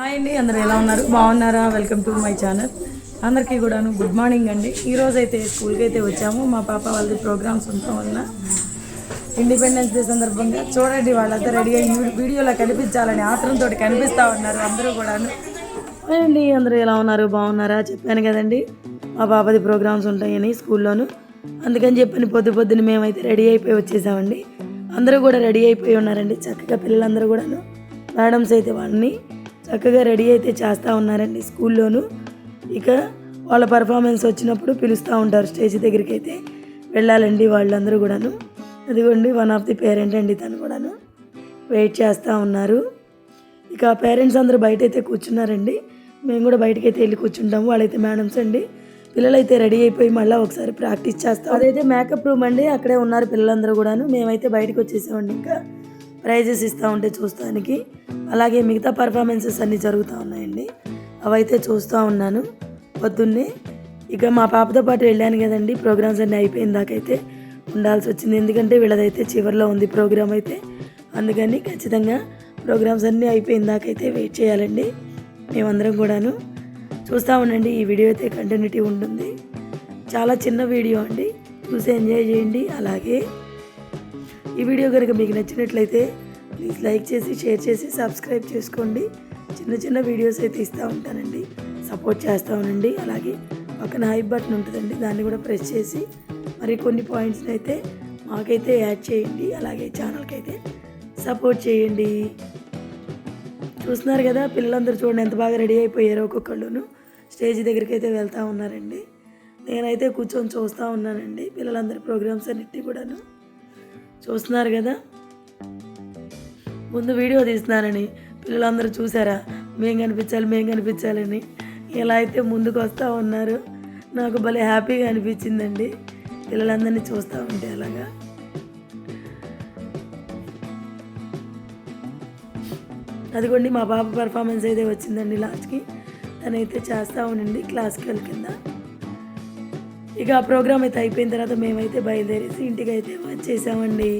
Hi అండి అందరు ఎలా ఉన్నారు? బాగున్నారా? వెల్కమ్ టు మై ఛానల్ అందరికీ కూడాను గుడ్ మార్నింగ్ అండి. ఈరోజు అయితే స్కూల్కి అయితే వచ్చాము. మా పాప వాళ్ళది ప్రోగ్రామ్స్ ఉండటం వల్ల ఇండిపెండెన్స్ డే సందర్భంగా చూడండి వాళ్ళంతా రెడీ అయ్యి వీడియోలో కనిపించాలని ఆత్రంతో కనిపిస్తూ ఉన్నారు అందరూ కూడాను. హాయ్ అండి అందరూ ఎలా ఉన్నారు? బాగున్నారా? చెప్పాను కదండి మా పాపది ప్రోగ్రామ్స్ ఉంటాయని స్కూల్లోను. అందుకని చెప్పని పొద్దు పొద్దున్న మేమైతే రెడీ అయిపోయి వచ్చేసామండి. అందరూ కూడా రెడీ అయిపోయి ఉన్నారండి. చక్కగా పిల్లలందరూ కూడాను. మేడమ్స్ అయితే వాళ్ళని చక్కగా రెడీ అయితే చేస్తూ ఉన్నారండి స్కూల్లోనూ. ఇక వాళ్ళ పర్ఫార్మెన్స్ వచ్చినప్పుడు పిలుస్తూ ఉంటారు స్టేజ్ దగ్గరికి అయితే వెళ్ళాలండి వాళ్ళందరూ కూడాను. అదిగోండి వన్ ఆఫ్ ది పేరెంట్ అండి తను కూడాను. వెయిట్ చేస్తూ ఉన్నారు. ఇక పేరెంట్స్ అందరూ బయట అయితే కూర్చున్నారండి. మేము కూడా బయటకి అయితే వెళ్ళి కూర్చుంటాము. వాళ్ళైతే మేడమ్స్ అండి. పిల్లలైతే రెడీ అయిపోయి మళ్ళీ ఒకసారి ప్రాక్టీస్ చేస్తాం. అదైతే మేకప్ రూమ్ అండి. అక్కడే ఉన్నారు పిల్లలందరూ కూడాను. మేమైతే బయటకు వచ్చేసామండి ఇంకా. ప్రైజెస్ ఇస్తూ ఉంటే చూస్తానికి. అలాగే మిగతా పర్ఫార్మెన్సెస్ అన్నీ జరుగుతూ ఉన్నాయండి. అవైతే చూస్తూ ఉన్నాను పొద్దున్నే. ఇక మా పాపతో పాటు వెళ్ళాను కదండి. ప్రోగ్రామ్స్ అన్నీ అయిపోయిన దాకైతే ఉండాల్సి వచ్చింది. ఎందుకంటే వీళ్ళదైతే చివరిలో ఉంది ప్రోగ్రామ్ అయితే. అందుకని ఖచ్చితంగా ప్రోగ్రామ్స్ అన్నీ అయిపోయిన దాకైతే వెయిట్ చేయాలండి. మేమందరం కూడాను చూస్తూ ఉండండి. ఈ వీడియో అయితే కంటిన్యూటీ ఉంటుంది. చాలా చిన్న వీడియో అండి. చూసి ఎంజాయ్ చేయండి. అలాగే ఈ వీడియో కనుక మీకు నచ్చినట్లయితే ప్లీజ్ లైక్ చేసి షేర్ చేసి సబ్స్క్రైబ్ చేసుకోండి. చిన్న చిన్న వీడియోస్ అయితే ఇస్తూ ఉంటానండి. సపోర్ట్ చేస్తూ ఉండండి. అలాగే పక్కన హై బటన్ ఉంటుందండి. దాన్ని కూడా ప్రెస్ చేసి మరి కొన్ని పాయింట్స్ని అయితే మాకైతే యాడ్ చేయండి. అలాగే ఛానల్కి అయితే సపోర్ట్ చేయండి. చూస్తున్నారు కదా పిల్లలందరూ చూడండి ఎంత బాగా రెడీ అయిపోయారో ఒక్కొక్కళ్ళును. స్టేజ్ దగ్గరికి అయితే వెళ్తూ ఉన్నారండి. నేనైతే కూర్చొని చూస్తూ ఉన్నానండి పిల్లలందరి ప్రోగ్రామ్స్ అన్నిటి కూడాను. చూస్తున్నారు కదా? ముందు వీడియో తీస్తున్నానని. పిల్లలందరూ చూసారా? మేం కనిపించాలి మేం కనిపించాలని ఇలా అయితే ముందుకు వస్తూ ఉన్నారు నాకు భలే హ్యాపీగా అనిపించిందండి. పిల్లలందరినీ చూస్తూ ఉంటే అలాగా. అదిగోండి మా పాప పర్ఫార్మెన్స్ అయితే వచ్చిందండి లాస్ట్కి. తనైతే చేస్తూ ఉండండి క్లాసికల్ కింద. ఇక ఆ ప్రోగ్రామ్ అయితే అయిపోయిన తర్వాత మేమైతే బయలుదేరేసి ఇంటికి అయితే వచ్చేసామండి.